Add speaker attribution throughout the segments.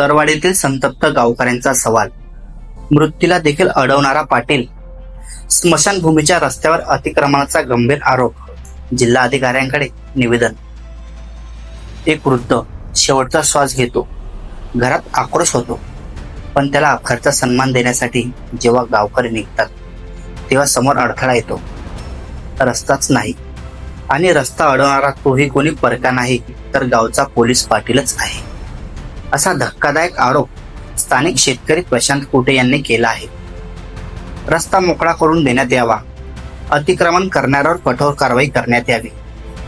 Speaker 1: तरवाडीतील संतप्त गावकऱ्यांचा सवाल. मृत्यूला देखील अडवणारा पाटील. स्मशानभूमीच्या रस्त्यावर अतिक्रमणाचा गंभीर आरोप. जिल्हा अधिकाऱ्यांकडे निवेदन. एक वृद्ध शेवटचा श्वास घेतो. घरात आक्रोश होतो. पण त्याला अखेरचा सन्मान देण्यासाठी जेव्हा गावकरी निघतात तेव्हा समोर अडथळा येतो. रस्ताच नाही. आणि रस्ता अडवणारा तोही कोणी परका नाही तर गावचा पोलीस पाटीलच आहे. असा धक्कादायक आरोप स्थानिक शेतकरी प्रशांत कुटे यांनी केला आहे. रस्ता मोकळा करून देण्यात यावा. अतिक्रमण करणाऱ्यावर कठोर कारवाई करण्यात यावी.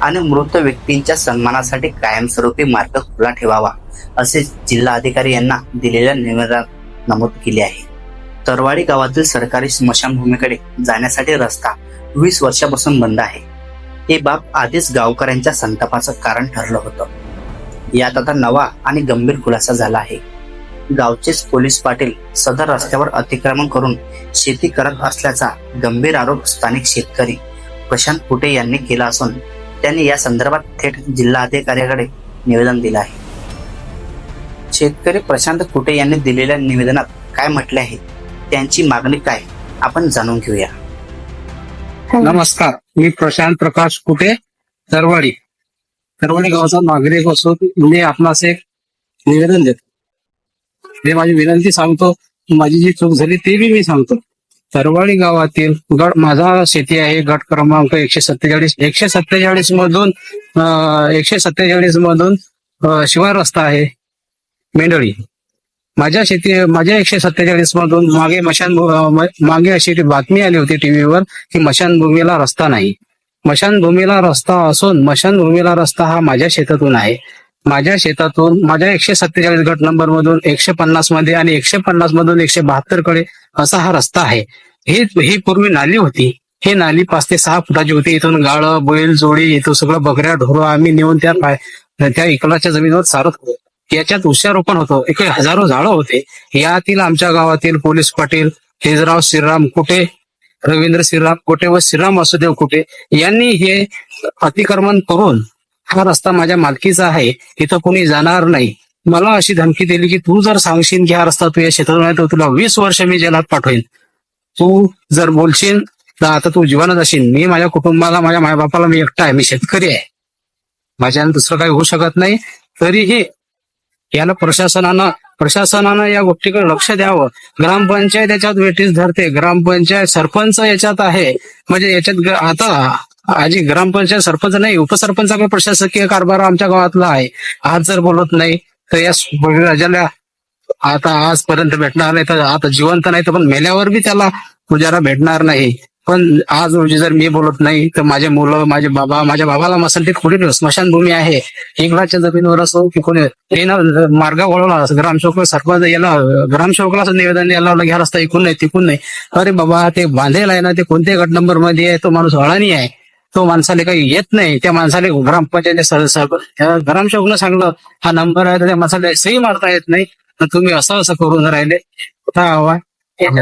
Speaker 1: आणि मृत व्यक्तींच्या सन्मानासाठी कायमस्वरूपी मार्ग खुला ठेवावा असे जिल्हा अधिकारी यांना दिलेल्या निवेदनात नमूद केले आहे. तरवाडी गावातील सरकारी स्मशानभूमीकडे जाण्यासाठी रस्ता वीस वर्षापासून बंद आहे. हे बाब आधीच गावकऱ्यांच्या संतापाचं कारण ठरलं होतं. यात आता नवा आणि गंभीर खुलासा झाला आहे. गावचेच पोलीस पाटील सदर रस्त्यावर अतिक्रमण करून शेती करत असल्याचा गंभीर आरोप स्थानिक शेतकरी प्रशांत कुटे यांनी केला असून त्यांनी या संदर्भात थेट जिल्हाधिकाऱ्याकडे निवेदन दिलं आहे. शेतकरी प्रशांत कुटे यांनी दिलेल्या निवेदनात काय म्हटले आहे? त्यांची मागणी काय? आपण जाणून घेऊया.
Speaker 2: नमस्कार. मी प्रशांत प्रकाश कुटे दरवाडी तरवाडी गावचा नागरिक असून मी म्हणजे आपणास एक निवेदन देतो. हे माझी विनंती सांगतो. माझी जी चूक झाली ते बी मी सांगतो. तरवाळी गावातील गट माझा शेती आहे गट क्रमांक एकशे सत्तेचाळीस. एकशे सत्तेचाळीस मधून एकशे सत्तेचाळीस मधून शिवाय शिवार रस्ता आहे मेंढळी. माझ्या शेती माझ्या एकशे सत्तेचाळीस मधून मागे मशान मागे अशी बातमी आली होती टीव्हीवर की मशानभूमीला रस्ता नाही. मशानभूमीला रस्ता असून मशानभूमीला रस्ता हा माझ्या शेतातून आहे. माझ्या शेतातून माझ्या एकशे सत्तेचाळीस गट नंबर मधून एकशे पन्नासमध्ये आणि एकशे पन्नास मधून एकशे बहात्तरकडे असा हा रस्ता आहे. ही ही पूर्वी नाली होती. ही नाली पाच ते सहा फुटाची होती. इथून गाळ बैल जोडी इथून सगळं बकऱ्या ढोरं आम्ही नेऊन त्या त्या इकडाच्या जमिनीवर सारत होतो. याच्यात वृक्षारोपण होतं. एक हजारो झाडं होते. यातील आमच्या गावातील पोलीस पाटील हेजराव श्रीराम कुटे रवींद्र श्रीराम कोटे व श्रीराम वासुदेव कुटे यांनी हे अतिक्रमण करून हा रस्ता माझ्या मालकीचा आहे. इथं कोणी जाणार नाही. मला अशी धमकी दिली की तू जर सांगशील की हा रस्ता तुझ्या क्षेत्रात नाही तर तुला वीस वर्ष मी जेलात पाठवेन. तू जर बोलशील तर आता तू जीवनात असेल मी माझ्या कुटुंबाला माझ्या मायबापाला मी एकटा आहे. मी शेतकरी आहे. माझ्यानं दुसरं काही होऊ शकत नाही. तरीही याला प्रशासनानं प्रशासनानं या गोष्टीकडे लक्ष द्यावं. ग्रामपंचायत याच्यात वेटीस धरते. ग्रामपंचायत सरपंच याच्यात आहे. म्हणजे याच्यात आता आजी ग्रामपंचायत सरपंच नाही उपसरपंच प्रशासकीय कारभार आमच्या गावातला आहे. आज जर बोलत नाही तर या राजाला आता आजपर्यंत भेटणार नाही तर आता जिवंत नाही तर पण मेल्यावर बी त्याला पुजारा भेटणार नाही. पण आज रोजी जर मी बोलत नाही तर माझे मुलं माझे बाबा माझ्या बाबाला मसंतीत कुठे स्मशानभूमी आहे. एकलाच्या जमिनीवर असो की कोणी त्यानं मार्ग वळवला ग्रामसेवक सरपंच याला ग्रामसेवकला असं निवेदन याला घ्या रस्ता इकून नाही तिकून नाही. अरे बाबा ते बांधेल आहे ना ते कोणत्या गट नंबरमध्ये आहे? तो माणूस अळानी आहे. तो माणसाला काही येत नाही. त्या माणसाला ग्रामपंचायत ग्रामसेवकनं सांगलं हा नंबर आहे तर त्या माणसाला सही मारता येत नाही. तर तुम्ही असं असं करून राहिले. कुठं हवा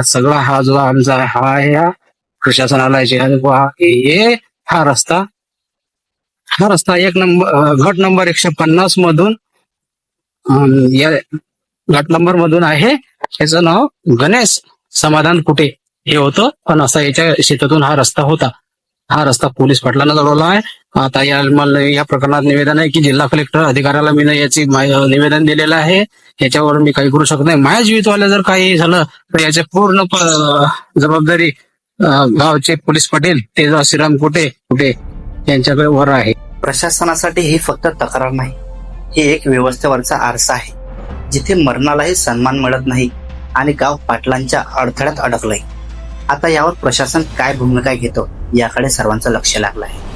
Speaker 2: सगळा हा जो आमचा हा या प्रशासनाला जे हे हा रस्ता हा रस्ता एक नंबर घट नंबर एकशे पन्नास मधून या घट नंबर मधून आहे. याचं नाव गणेश समाधान कुठे? हे होतं पण असा याच्या शेतातून हा रस्ता होता. हा रस्ता पोलीस पाटलांना लढवला आहे. आता या मला या प्रकरणात निवेदन आहे की जिल्हा कलेक्टर अधिकाऱ्याला मी याची निवेदन दिलेलं आहे. याच्यावर मी काही करू शकत नाही. माझ्या जीवितवाल्या जर काही झालं तर याच्या पूर्ण जबाबदारी गावचे पोलीस पाटील तेजा श्रीराम कुठे कुठे यांच्याकडे वर आहे.
Speaker 1: प्रशासनासाठी ही फक्त तक्रार नाही. ही एक व्यवस्थेवरचा आरसा आहे. जिथे मरणालाही सन्मान मिळत नाही आणि गाव पाटलांच्या अडथळ्यात अडकलंय. आता यावर प्रशासन काय भूमिका घेतो याकडे सर्वांचं लक्ष लागलं आहे.